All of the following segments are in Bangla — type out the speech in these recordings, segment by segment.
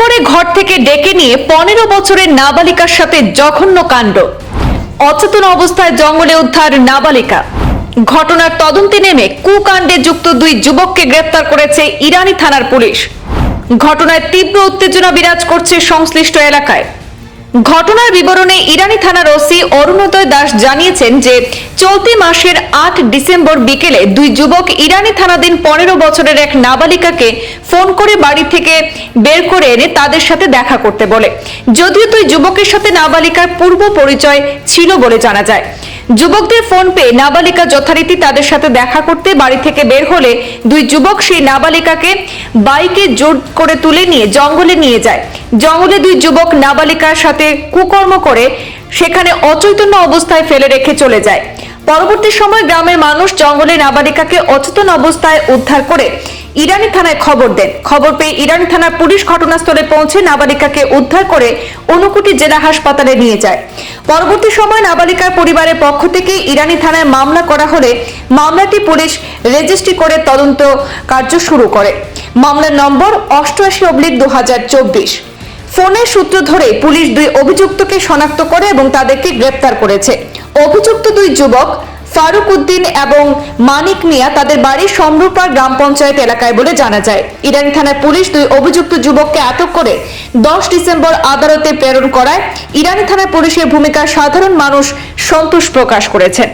করে ঘর থেকে ডেকে নিয়ে পনেরো বছরের নাবালিকার সাথে জঘন্য কাণ্ড। অচেতন অবস্থায় জঙ্গলে উদ্ধার নাবালিকা। ঘটনার তদন্তে নেমে কুকাণ্ডে যুক্ত দুই যুবককে গ্রেপ্তার করেছে ইরানি থানার পুলিশ। ঘটনায় তীব্র উত্তেজনা বিরাজ করছে সংশ্লিষ্ট এলাকায়। ঘটনার বিবরণে ইরানি থানার ওসি অরুণোদয় দাস জানিয়েছেন যে চলতি মাসের আট ডিসেম্বর বিকেলে দুই যুবক ইরানি থানাধীন পনেরো বছরের এক নাবালিকাকে ফোন করে বাড়ি থেকে বের করে এনে তাদের সাথে দেখা করতে বলে। যদিও দুই যুবকের সাথে নাবালিকার পূর্ব পরিচয় ছিল বলে জানা যায়। যুবকদের ফোন পেয়ে নাবালিকা যথারীতি তাদের সাথে দেখা করতে বাড়ি থেকে বের হলে দুই যুবক সেই নাবালিকাকে বাইকে জোর করে তুলে নিয়ে জঙ্গলে নিয়ে যায়। জঙ্গলে দুই যুবক নাবালিকার সাথে কুকর্ম করে সেখানে অচৈতন্য অবস্থায় ফেলে রেখে চলে যায়। পরবর্তী সময় গ্রামের মানুষ জঙ্গলে নাবালিকাকে অচেতন অবস্থায় উদ্ধার করে ইরানি থানায় খবর দেন। খবর পেয়ে ইরানি থানার পুলিশ ঘটনাস্থলে পৌঁছে নাবালিকাকে উদ্ধার করে অনুকুটি জেলা হাসপাতালে নিয়ে যায়। পরবর্তী সময় নাবালিকার পরিবারের পক্ষ থেকে ইরানি থানায় মামলা করা হলে মামলাটি পুলিশ রেজিস্ট্রি করে তদন্ত কার্য শুরু করে। মামলার নম্বর অষ্টআশি অব্লিক দু ফোনের সূত্র ধরে পুলিশ দুই অভিযুক্তকে শনাক্ত করে এবং তাদেরকে গ্রেপ্তার করেছে। অভিযুক্ত দুই যুবক ফারুক উদ্দিন এবং মানিক মিয়া তাদের বাড়ি সমরূপার গ্রাম পঞ্চায়েত এলাকায় বলে জানা যায়। ইরানি থানার পুলিশ দুই অভিযুক্ত যুবককে আটক করে দশ ডিসেম্বর আদালতে প্রেরণ করায়। ইরানি থানার পুলিশের ভূমিকায় সাধারণ মানুষ সন্তোষ প্রকাশ করেছেন।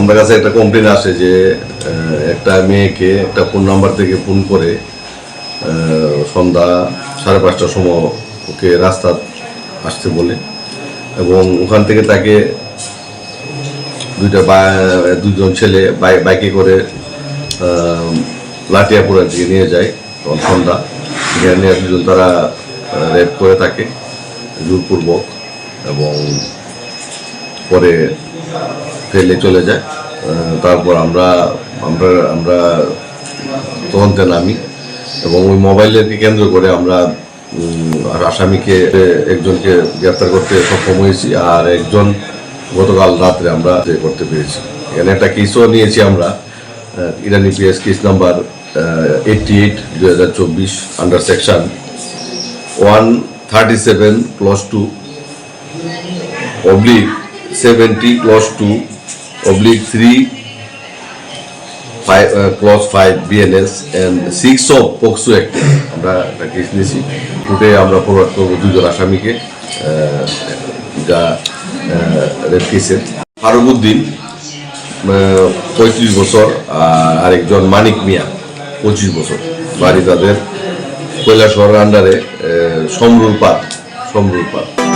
আমার কাছে একটা কমপ্লেন আসে যে একটা মেয়েকে একটা ফোন নাম্বার থেকে ফোন করে সন্ধ্যা সাড়ে পাঁচটার সময় ওকে রাস্তা আসতে বলে এবং ওখান থেকে তাকে দুইটা দুজন ছেলে বাই- বাইকে করে লাটিয়াপুরের দিকে নিয়ে যায় তখন সন্ধ্যা এখানে দুজন তারা রেপ করে থাকে, জোরপূর্বক, এবং পরে ফেলে চলে যায়। তারপর আমরা আমরা আমরা তদন্তে নামি, এবং ওই মোবাইলকে কেন্দ্র করে আমরা আর আসামিকে, একজনকে গ্রেপ্তার করতে সক্ষম হয়েছি, আর একজন গতকাল রাত্রে আমরা এ করতে পেরেছি। এখানে একটা কেসও নিয়েছি আমরা Irani PS case number eighty eight দুই হাজার চব্বিশ under section one thirty seven clause two oblique 70 clause 2 oblique 3 five, uh, clause 5 BNS and 6 of POCSO আমরা একটা কেস নিয়েছি। কোর্টে আমরা ফরওয়ার্ড করব দুজন আসামিকে যা রেপ কেসের ফারুকুদ্দিন পঁয়ত্রিশ বছর, আর আরেকজন মানিক মিয়া, পঁচিশ বছর। বাড়ি তাদের কৈলাসহর আন্ডারে সমরুল পাত সমরুল পার্ক।